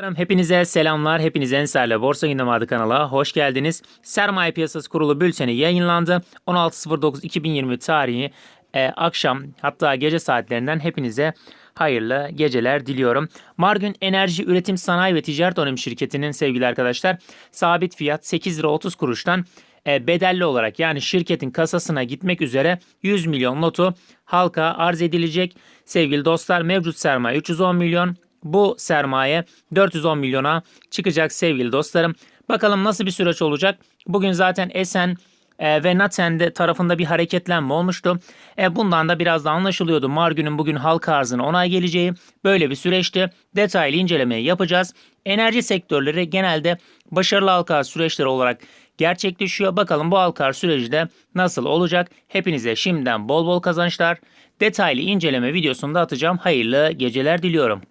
Hepinize selamlar. Hepiniz Ensar'la Borsa Gündemi adı kanala hoş geldiniz. Sermaye Piyasası Kurulu bülteni yayınlandı. 16.09.2020 tarihi e, akşam hatta gece saatlerinden hepinize hayırlı geceler diliyorum. Margün Enerji Üretim Sanayi ve Ticaret Anonim Şirketi'nin sevgili arkadaşlar sabit fiyat 8 lira 30 kuruştan e, bedelli olarak yani şirketin kasasına gitmek üzere 100 milyon notu halka arz edilecek. Sevgili dostlar mevcut sermaye 310 milyon. Bu sermaye 410 milyona çıkacak sevgili dostlarım. Bakalım nasıl bir süreç olacak. Bugün zaten Esen e, ve Naten'de tarafında bir hareketlenme olmuştu. E, bundan da biraz da anlaşılıyordu. Margün'ün bugün halka arzına onay geleceği böyle bir süreçti. Detaylı incelemeyi yapacağız. Enerji sektörleri genelde başarılı halka arz süreçleri olarak gerçekleşiyor. Bakalım bu halka arz süreci de nasıl olacak? Hepinize şimdiden bol bol kazançlar. Detaylı inceleme videosunu da atacağım. Hayırlı geceler diliyorum.